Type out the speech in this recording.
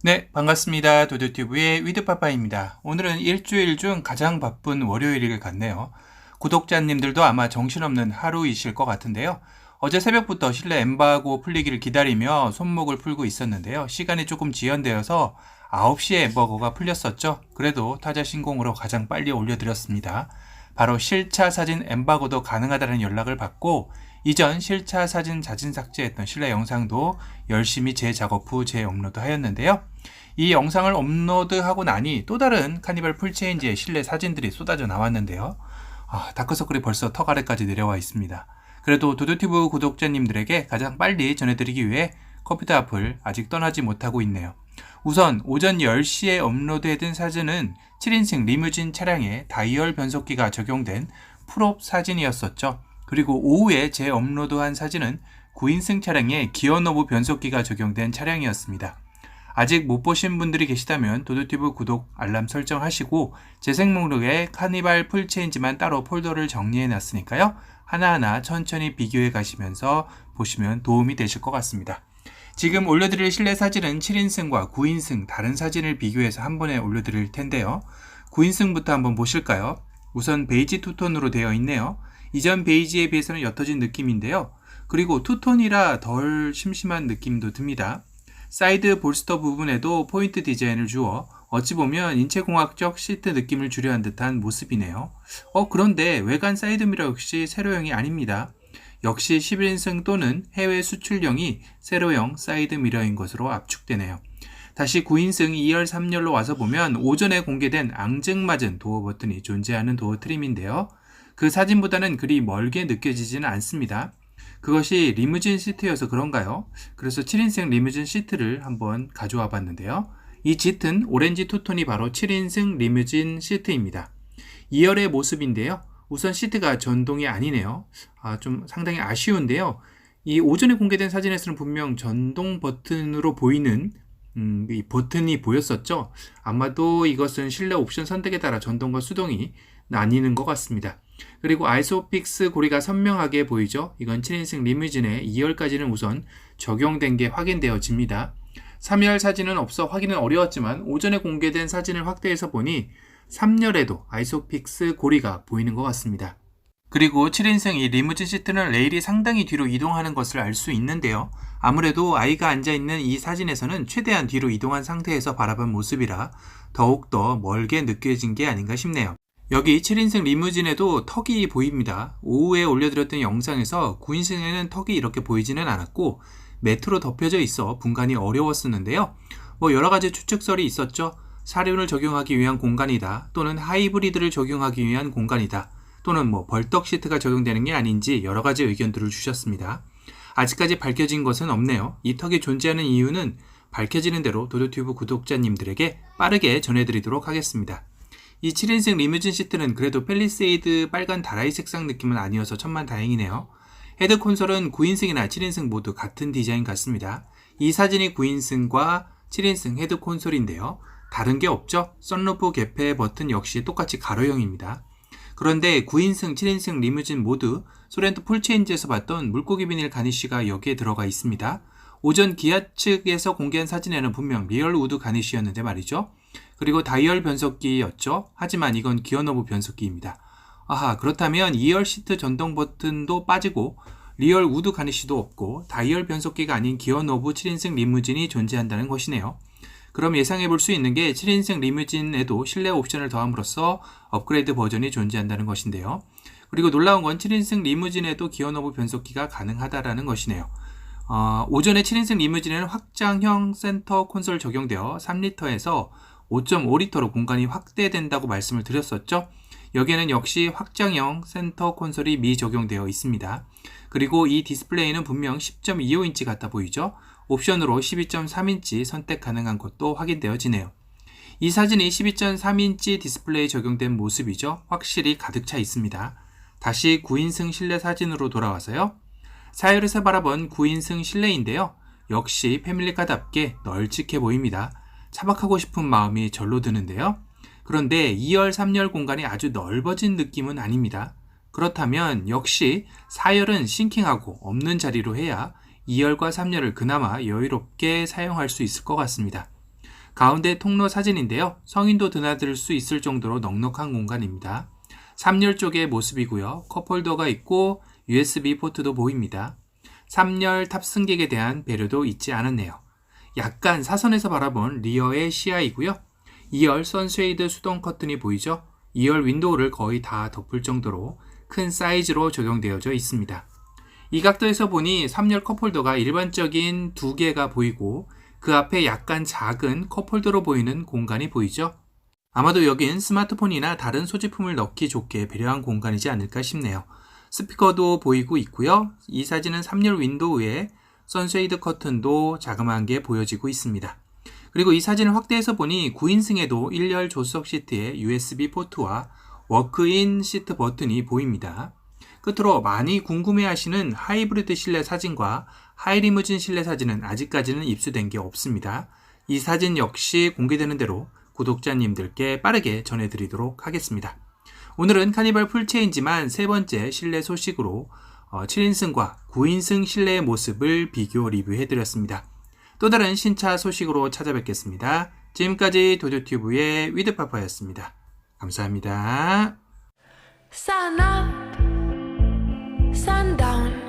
네, 반갑습니다. 도도튜브의 위드파파입니다. 오늘은 일주일 중 가장 바쁜 월요일을 같네요. 구독자님들도 아마 정신없는 하루이실 것 같은데요. 어제 새벽부터 실내 엠바고 풀리기를 기다리며 손목을 풀고 있었는데요. 시간이 조금 지연되어서 9시에 엠바고가 풀렸었죠. 그래도 타자 신공으로 가장 빨리 올려드렸습니다. 바로 실차 사진 엠바고도 가능하다는 연락을 받고 이전 실차 사진 자진 삭제했던 실내 영상도 열심히 재작업 후 재업로드 하였는데요. 이 영상을 업로드하고 나니 또 다른 카니발 풀체인지의 실내 사진들이 쏟아져 나왔는데요. 아, 다크서클이 벌써 턱 아래까지 내려와 있습니다. 그래도 도도티브 구독자님들에게 가장 빨리 전해드리기 위해 컴퓨터 앞을 아직 떠나지 못하고 있네요. 우선 오전 10시에 업로드해둔 사진은 7인승 리무진 차량에 다이얼 변속기가 적용된 풀업 사진이었었죠. 그리고 오후에 재업로드한 사진은 9인승 차량에 기어노브 변속기가 적용된 차량이었습니다. 아직 못 보신 분들이 계시다면 도도티브 구독 알람 설정하시고 재생 목록에 카니발 풀체인지만 따로 폴더를 정리해 놨으니까요. 하나하나 천천히 비교해 가시면서 보시면 도움이 되실 것 같습니다. 지금 올려드릴 실내 사진은 7인승과 9인승 다른 사진을 비교해서 한 번에 올려드릴 텐데요. 9인승부터 한번 보실까요? 우선 베이지 투톤으로 되어 있네요. 이전 베이지에 비해서는 옅어진 느낌인데요. 그리고 투톤이라 덜 심심한 느낌도 듭니다. 사이드 볼스터 부분에도 포인트 디자인을 주어 어찌 보면 인체공학적 시트 느낌을 주려 한 듯한 모습이네요. 어, 그런데 외관 사이드미러 역시 세로형이 아닙니다. 역시 11인승 또는 해외 수출형이 세로형 사이드미러인 것으로 압축되네요. 다시 9인승 2열 3열로 와서 보면 오전에 공개된 앙증맞은 도어 버튼이 존재하는 도어 트림인데요. 그 사진보다는 그리 멀게 느껴지지는 않습니다. 그것이 리무진 시트여서 그런가요? 그래서 7인승 리무진 시트를 한번 가져와 봤는데요. 이 짙은 오렌지 투톤이 바로 7인승 리무진 시트입니다. 2열의 모습인데요. 우선 시트가 전동이 아니네요. 아, 좀 상당히 아쉬운데요. 이 오전에 공개된 사진에서는 분명 전동 버튼으로 보이는 음, 이 버튼이 보였었죠. 아마도 이것은 실내 옵션 선택에 따라 전동과 수동이 나뉘는 것 같습니다. 그리고 아이소픽스 고리가 선명하게 보이죠. 이건 7인승 리무진에 2열까지는 우선 적용된 게 확인되어집니다. 3열 사진은 없어 확인은 어려웠지만 오전에 공개된 사진을 확대해서 보니 3열에도 아이소픽스 고리가 보이는 것 같습니다. 그리고 7인승 이 리무진 시트는 레일이 상당히 뒤로 이동하는 것을 알 수 있는데요. 아무래도 아이가 앉아있는 이 사진에서는 최대한 뒤로 이동한 상태에서 바라본 모습이라 더욱더 멀게 느껴진 게 아닌가 싶네요. 여기 7인승 리무진에도 턱이 보입니다. 오후에 올려드렸던 영상에서 9인승에는 턱이 이렇게 보이지는 않았고 매트로 덮여져 있어 분간이 어려웠었는데요. 뭐 여러 가지 추측설이 있었죠. 사륜을 적용하기 위한 공간이다. 또는 하이브리드를 적용하기 위한 공간이다. 또는 뭐 벌떡 시트가 적용되는 게 아닌지 여러 가지 의견들을 주셨습니다. 아직까지 밝혀진 것은 없네요. 이 턱이 존재하는 이유는 밝혀지는 대로 도도튜브 구독자님들에게 빠르게 전해드리도록 하겠습니다. 이 7인승 리무진 시트는 그래도 펠리세이드 빨간 다라이 색상 느낌은 아니어서 천만 다행이네요. 헤드 콘솔은 9인승이나 7인승 모두 같은 디자인 같습니다. 이 사진이 9인승과 7인승 헤드 콘솔인데요. 다른 게 없죠? 썬루프 개폐 버튼 역시 똑같이 가로형입니다. 그런데 9인승, 7인승 리무진 모두 소렌토 풀체인지에서 봤던 물고기 비닐 가니쉬가 여기에 들어가 있습니다. 오전 기아 측에서 공개한 사진에는 분명 리얼 우드 가니쉬였는데 말이죠. 그리고 다이얼 변속기였죠. 하지만 이건 기어노브 변속기입니다. 아하, 그렇다면 2열 시트 전동 버튼도 빠지고 리얼 우드 가니쉬도 없고 다이얼 변속기가 아닌 기어노브 7인승 리무진이 존재한다는 것이네요. 그럼 예상해 볼 수 있는 게 7인승 리무진에도 실내 옵션을 더함으로써 업그레이드 버전이 존재한다는 것인데요. 그리고 놀라운 건 7인승 리무진에도 기어노브 변속기가 가능하다라는 것이네요. 어, 오전에 7인승 리무진에는 확장형 센터 콘솔 적용되어 3리터에서 5.5리터로 공간이 확대된다고 말씀을 드렸었죠. 여기에는 역시 확장형 센터 콘솔이 미적용되어 있습니다. 그리고 이 디스플레이는 분명 10.25인치 같아 보이죠? 옵션으로 12.3인치 선택 가능한 것도 확인되어지네요. 이 사진이 12.3인치 디스플레이 적용된 모습이죠. 확실히 가득 차 있습니다. 다시 9인승 실내 사진으로 돌아와서요. 사이얼에서 바라본 9인승 실내인데요. 역시 패밀리카답게 널찍해 보입니다. 차박하고 싶은 마음이 절로 드는데요. 그런데 2열, 3열 공간이 아주 넓어진 느낌은 아닙니다. 그렇다면 역시 4열은 싱킹하고 없는 자리로 해야 2열과 3열을 그나마 여유롭게 사용할 수 있을 것 같습니다. 가운데 통로 사진인데요. 성인도 드나들 수 있을 정도로 넉넉한 공간입니다. 3열 쪽의 모습이고요. 컵홀더가 있고 USB 포트도 보입니다. 3열 탑승객에 대한 배려도 잊지 않았네요. 약간 사선에서 바라본 리어의 시야이고요. 2열 선쉐이드 수동 커튼이 보이죠? 2열 윈도우를 거의 다 덮을 정도로 큰 사이즈로 적용되어져 있습니다. 이 각도에서 보니 3열 컵홀더가 일반적인 두 개가 보이고 그 앞에 약간 작은 컵홀더로 보이는 공간이 보이죠? 아마도 여긴 스마트폰이나 다른 소지품을 넣기 좋게 배려한 공간이지 않을까 싶네요. 스피커도 보이고 있고요. 이 사진은 3열 윈도우에 선쉐이드 커튼도 자그마한 게 보여지고 있습니다. 그리고 이 사진을 확대해서 보니 9인승에도 1열 조수석 시트에 USB 포트와 워크인 시트 버튼이 보입니다. 끝으로 많이 궁금해하시는 하이브리드 실내 사진과 하이리무진 실내 사진은 아직까지는 입수된 게 없습니다. 이 사진 역시 공개되는 대로 구독자님들께 빠르게 전해드리도록 하겠습니다. 오늘은 카니발 풀체인지만 세 번째 실내 소식으로 7인승과 9인승 실내의 모습을 비교 리뷰해드렸습니다. 또 다른 신차 소식으로 찾아뵙겠습니다. 지금까지 도조튜브의 위드파파였습니다. 감사합니다. sundown.